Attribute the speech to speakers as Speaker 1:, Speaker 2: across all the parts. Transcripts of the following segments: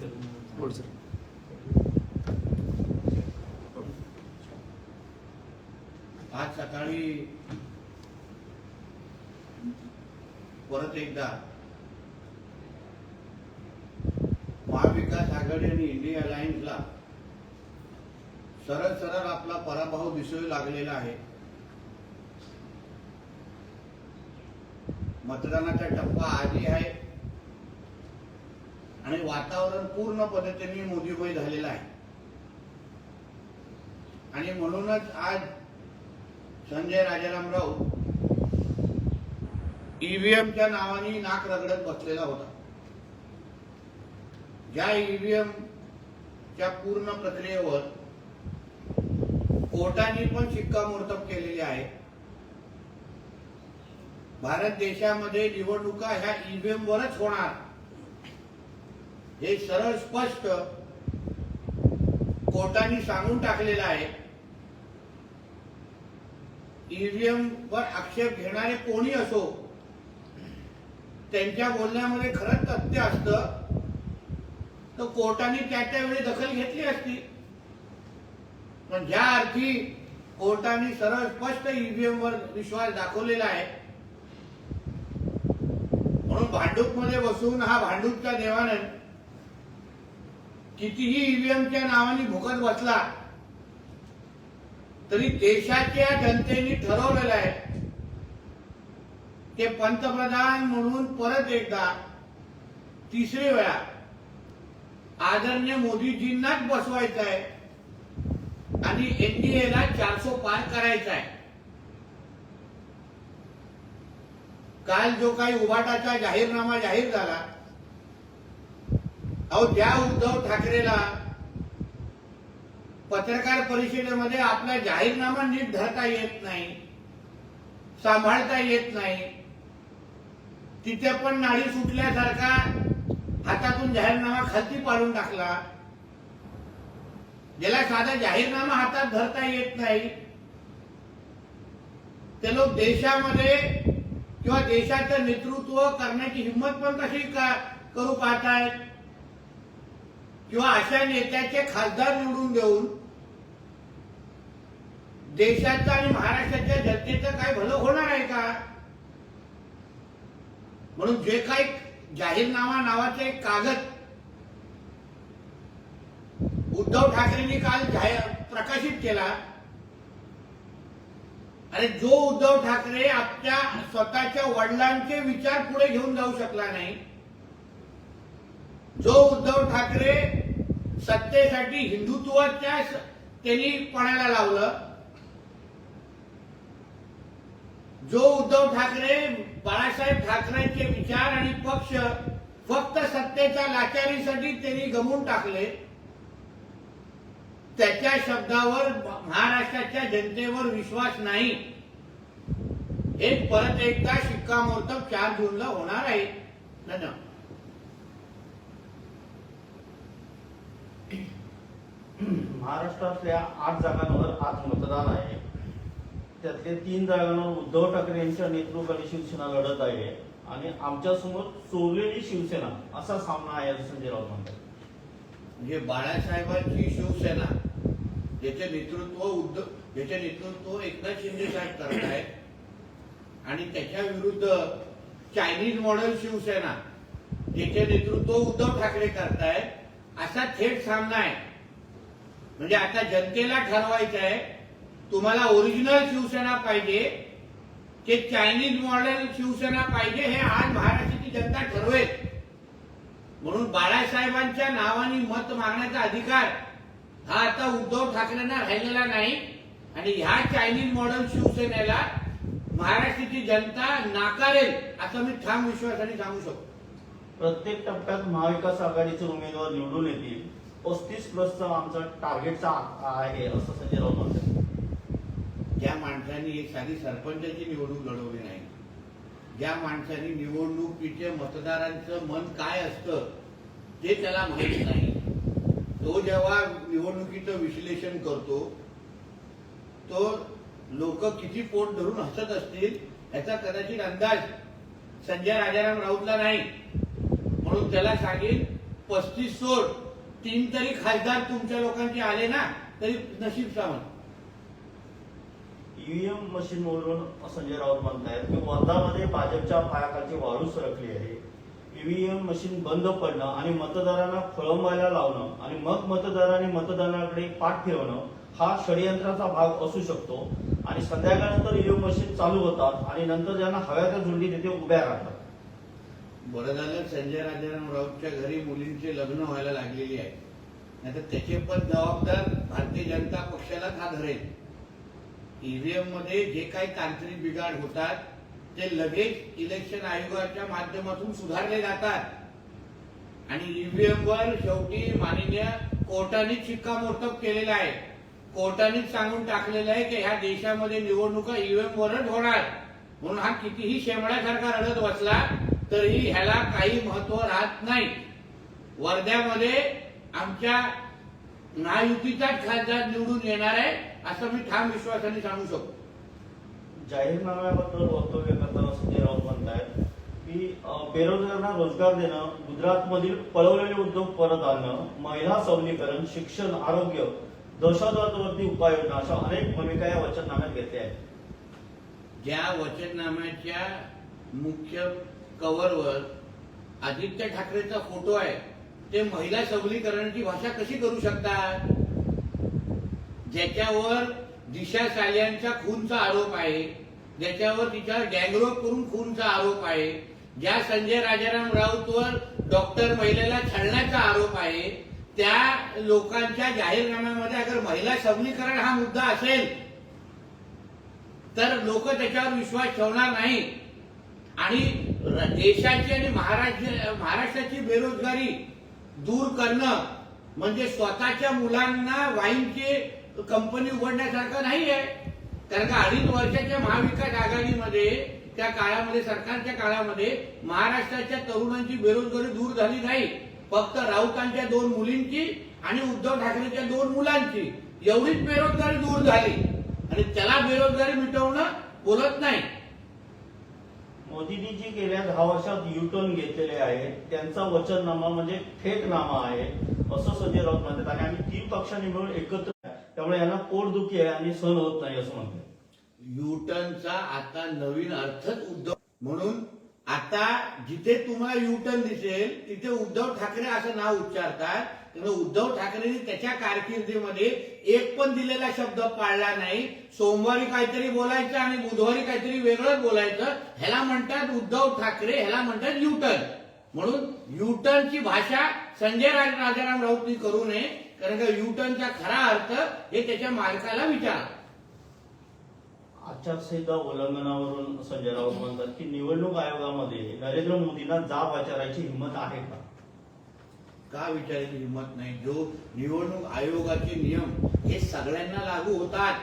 Speaker 1: बोल सर.
Speaker 2: आज सकाळी परत एकदा महाविकास आघाडी आणि इंडिया अलायन्सला सरळ सरळ आपला पराभव दिसू लागलेला आहे. मतदानाचा टप्पा आधी आहे. आणि वातावरण पूर्ण पद्धतीने मोदीमय झालेलं आहे. आणि म्हणूनच आज संजय राजारामराव ईव्हीएमच्या नावाने नाक रगडत बसलेला होता. ज्या ईव्हीएमच्या पूर्ण प्रक्रियेवर कोर्टाने पण शिक्कामोर्तब केलेली आहे. भारत देशामध्ये निवडणुका ह्या ईव्हीएम वरच होणार. हे सरळ स्पष्ट कोर्टाने सांगून टाकलेलं आहे. ईव्हीएम वर आक्षेप घेणारे कोणी असो त्यांच्या बोलण्यामध्ये खरंच तथ्य असत. तर कोर्टाने त्या त्यावेळी दखल घेतली असती. पण ज्या अर्थी कोर्टाने सरळ स्पष्ट ईव्हीएम वर विश्वास दाखवलेला आहे म्हणून भांडूपमध्ये बसून हा भांडूपचा देवानंद कितीही ईव्हीएमच्या नावाने भुकत बसला तरी देशाच्या जनतेने ठरवलेलं आहे ते पंतप्रधान म्हणून परत एकदा तिसरी वेळा आदरणीय मोदीजींनाच बसवायचं आहे आणि एनडीएला चारसो पार करायचा आहे. काल जो काही उभाटाचा जाहीरनामा जाहीर झाला अहो त्या उद्धव ठाकरेला पत्रकार परिषदेमध्ये आपला जाहीरनामा नीट धरता येत नाही सांभाळता येत नाही. तिथे पण नाडी सुटल्यासारखा हातातून जाहीरनामा खालती पाडून टाकला. ज्याला साधा जाहीरनामा हातात धरता येत नाही ते लोक देशामध्ये किंवा देशाचं नेतृत्व करण्याची हिंमत पण कशी का करू पाहतायत? किंवा अशा नेत्याचे खासदार निवडून देऊन देशाचं आणि महाराष्ट्राच्या जनतेचं काय भलं होणार आहे का? म्हणून जे काही जाहीरनामा नावाचं एक कागद उद्धव ठाकरेंनी काल जाहीर प्रकाशित केला. आणि जो उद्धव ठाकरे आपल्या स्वतःच्या वडिलांचे विचार पुढे घेऊन जाऊ शकला नाही जो उद्धव ठाकरे सत्तेसाठी हिंदुत्वाच्या त्यांनी पणाला लावलं. जो उद्धव ठाकरे बाळासाहेब ठाकरेंचे विचार आणि पक्ष फक्त सत्तेच्या लाचारीसाठी त्यांनी गमवून टाकले त्याच्या शब्दावर महाराष्ट्राच्या जनतेवर विश्वास नाही. हे परत एकदा शिक्कामोर्तब चार जूनला होणार आहे. धन्यवाद.
Speaker 3: महाराष्ट्रातल्या आठ जागांवर आज मतदान आहे. त्यातले तीन जागांवर उद्धव ठाकरे यांच्या नेतृत्वाखाली शिवसेना लढत आहे आणि आमच्यासमोर चोरलेली शिवसेना असा सामना आहे असं संजय राऊत म्हणतात.
Speaker 2: म्हणजे बाळासाहेबांची शिवसेना ज्याचे नेतृत्व उद्धव ज्याचे नेतृत्व एकनाथ शिंदे साहेब करत आहेत आणि त्याच्या विरुद्ध चायनीज मॉडेल शिवसेना ज्याचे नेतृत्व उद्धव ठाकरे करतायत असा थेट सामना आहे. म्हणजे आता जनतेला ठरवायचं आहे तुम्हाला ओरिजिनल शिवसेना पाहिजे की चायनीज मॉडेल शिवसेना पाहिजे हे आज महाराष्ट्राची जनता ठरवेल. म्हणून बाळासाहेबांच्या नावाने मत मागण्याचा अधिकार हा आता उद्धव ठाकरेंना राहिलेला नाही. आणि ह्या चायनीज मॉडेल शिवसेनेला महाराष्ट्राची जनता नाकारेल असं मी ठाम विश्वासाने सांगू शकतो.
Speaker 3: प्रत्येक टप्प्यात महाविकास आघाडीचे उमेदवार निवडून येतील. पस्तीस प्लसचा आमचा टार्गेटचा आहे असं संजय राऊत म्हणतात.
Speaker 2: ज्या माणसांनी एक साधी सरपंचाची निवडणूक लढवली नाही ज्या माणसांनी निवडणुकीच्या मतदारांचं मन काय असतं ते त्याला माहीत नाही. तो जेव्हा निवडणुकीचं विश्लेषण करतो तो लोक किती पोट धरून हसत असतील याचा कदाचित अंदाज संजय राजाराम राऊतला नाही. म्हणून त्याला सांगेल पस्तीस सोड. तीन तरी खासदार तुमच्या लोकांचे आले ना तरी नशीब सावंत
Speaker 3: ईव्हीएम मशीन वरून संजय राऊत म्हणतायत की वर्धामध्ये भाजपच्या पायाखालची वाळू सरकली आहे. ईव्हीएम मशीन बंद पडणं आणि मतदारांना खोळंबायला लावणं आणि मग मतदारांनी मतदानाकडे पाठ फिरवणं हा षडयंत्राचा भाग असू शकतो. आणि संध्याकाळनंतर ईव्हीएम मशीन चालू होतात आणि नंतर ज्यांना हव्या त्या झुंडी तिथे उभ्या राहतात.
Speaker 2: बरं झालं संजय राजाराम राऊतच्या घरी मुलींचे लग्न व्हायला लागलेली आहे. नाहीतर त्याचे पण जबाबदार भारतीय जनता पक्षालाच हा धरेल. ईव्हीएममध्ये जे काही तांत्रिक बिघाड होतात ते लगेच इलेक्शन आयोगाच्या माध्यमातून सुधारले जातात. आणि ईव्हीएम वर शेवटी माननीय कोर्टाने शिक्कामोर्तब केलेलं आहे. कोर्टानेच सांगून टाकलेलं आहे की ह्या देशामध्ये निवडणुका ईव्हीएम वरच होणार. म्हणून हा कितीही शेमड्यासारखा रडत बसला तरीही ह्याला काही महत्त्व राहत नाही. वर्ध्यामध्ये आमच्या महायुतीचाच खासदार निवडून येणार आहे असं मी ठाम विश्वासाने सांगू शकतो.
Speaker 3: जाहीरनाम्याबद्दल वक्तव्य करताना संजय राऊत म्हणतायत की बेरोजगारांना रोजगार देणं गुजरातमधील पळवलेले उद्योग परत आणणं महिला सबलीकरण शिक्षण आरोग्य दहशतवादावरती उपाययोजना अशा अनेक भूमिका या वचननाम्यात घेतल्या आहेत.
Speaker 2: ज्या वचननाम्याच्या मुख्य कव्हरवर आदित्य ठाकरेचा फोटो आहे ते महिला सबलीकरणाची भाषा कशी करू शकतात? ज्याच्यावर दिशा साल्यांचा खूनचा आरोप आहे ज्याच्यावर तिच्यावर गँगरोप करून खूनचा आरोप आहे ज्या संजय राजाराम राऊतवर डॉक्टर महिलेला छळण्याचा आरोप आहे त्या लोकांच्या जाहीरनाम्यामध्ये अगर महिला सबलीकरण हा मुद्दा असेल तर लोक त्याच्यावर विश्वास ठेवणार नाही आणि देशाची आणि महाराष्ट्र महाराष्ट्राची बेरोजगारी दूर करणं म्हणजे स्वतःच्या मुलांना वाईनची कंपनी उघडण्यासारखं नाही आहे कारण का अडीच वर्षाच्या महाविकास आघाडीमध्ये त्या काळामध्ये सरकारच्या काळामध्ये महाराष्ट्राच्या तरुणांची बेरोजगारी दूर झाली नाही. फक्त राऊतांच्या दोन मुलींची आणि उद्धव ठाकरेच्या दोन मुलांची. एवढीच बेरोजगारी दूर झाली. आणि त्याला बेरोजगारी मिटवणं बोलत नाही.
Speaker 3: मोदींनी जी गेल्या दहा वर्षात युटर्न घेतलेले आहे. त्यांचा वचननामा म्हणजे फेकनामा आहे असं संजय राऊत म्हणतात. आणि आम्ही तीन पक्षांनी मिळून एकत्र आहे. त्यामुळे यांना पोटदुखी आहे आणि सहन होत नाही असं म्हणतात.
Speaker 2: युटर्नचा आता नवीन अर्थच उद्योग म्हणून आता जिथे तुम्हाला युटर्न दिसेल तिथे उद्धव ठाकरे असं नाव उच्चारतात. त्यामुळे उद्धव ठाकरेंनी त्याच्या कारकिर्दीमध्ये एक पण दिलेला शब्द पाळला नाही. सोमवारी काहीतरी बोलायचं आणि बुधवारी काहीतरी वेगळंच बोलायचं ह्याला म्हणतात उद्धव ठाकरे ह्याला म्हणतात युटर्न म्हणून युटर्नची भाषा संजय राजाराम राऊतनी करू नये कारण का युटर्नचा खरा अर्थ हे त्याच्या मालकाला विचारा.
Speaker 3: आचारसंहिता उल्लंघनावरून संजय राऊत म्हणतात की निवडणूक आयोगामध्ये नरेंद्र मोदींना जाब विचारायची हिंमत आहे का?
Speaker 2: का विचारायची हिंमत नाही? जो निवडणूक आयोगाचे नियम हे सगळ्यांना लागू होतात.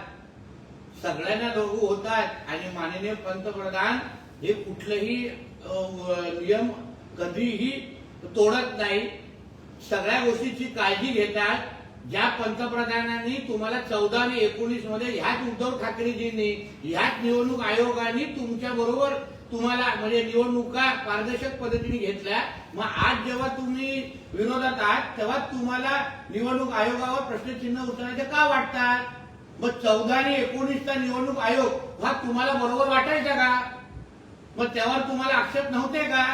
Speaker 2: सगळ्यांना लागू होतात. आणि माननीय पंतप्रधान हे कुठलेही नियम कधीही तोडत नाही. सगळ्या गोष्टीची काळजी घेतात. ज्या पंतप्रधानांनी तुम्हाला चौदा आणि एकोणीसमध्ये ह्याच उद्धव ठाकरेजींनी ह्याच निवडणूक आयोगाने तुमच्या बरोबर तुम्हाला म्हणजे निवडणुका पारदर्शक पद्धतीने घेतल्या. मग आज जेव्हा तुम्ही विरोधात आहात तेव्हा तुम्हाला निवडणूक आयोगावर प्रश्नचिन्ह उचलण्याचे का वाटतात? मग चौदा आणि एकोणीसचा निवडणूक आयोग हा तुम्हाला बरोबर वाटायचा का? मग त्यावर तुम्हाला आक्षेप नव्हते का?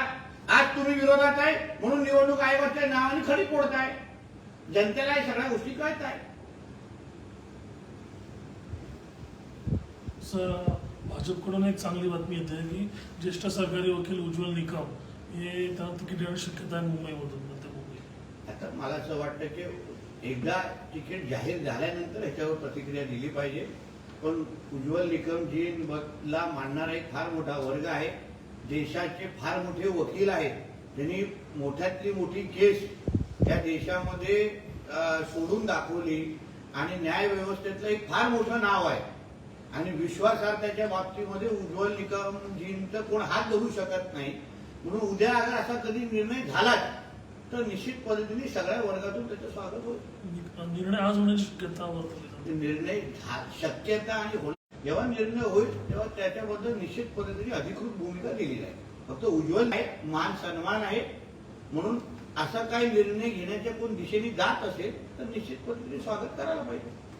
Speaker 2: आज तुम्ही विरोधात आहे म्हणून निवडणूक आयोगाच्या नावाने खडी फोडताय. जनतेला या सगळ्या गोष्टी कळत आहे
Speaker 1: सर भाजपकडून एक चांगली बातमी येते की ज्येष्ठ सरकारी वकील उज्ज्वल निकम हे त्यांना तिकीट देण्याची शक्यता आहे मुंबईमधून मध्य मुंबई.
Speaker 2: आता मला असं वाटतं की एकदा तिकीट जाहीर झाल्यानंतर ह्याच्यावर प्रतिक्रिया दिली पाहिजे. पण उज्ज्वल निकमजींना मानणारा एक फार मोठा वर्ग आहे. देशाचे फार मोठे वकील आहेत. त्यांनी मोठ्यातली मोठी केस या देशामध्ये सोडून दाखवली आणि न्याय व्यवस्थेतलं एक फार मोठं नाव आहे. आणि विश्वासार्हतेच्या बाबतीमध्ये उज्ज्वल निकमजींचं कोण हात धरू शकत नाही. म्हणून उद्या अगर असा कधी निर्णय झालाच तर निश्चित पद्धतीने सगळ्या वर्गातून त्याचं स्वागत होईल.
Speaker 1: निर्णय आज होण्याची शक्यता
Speaker 2: निर्णय शक्यता आणि जेव्हा निर्णय होईल तेव्हा त्याच्याबद्दल निश्चित पद्धतीने अधिकृत भूमिका दिली जाईल फक्त उज्ज्वल आहे मान सन्मान आहे म्हणून असा काही निर्णय घेण्याच्या कोण दिशेने जात असेल तर निश्चितपणे स्वागत करायला पाहिजे.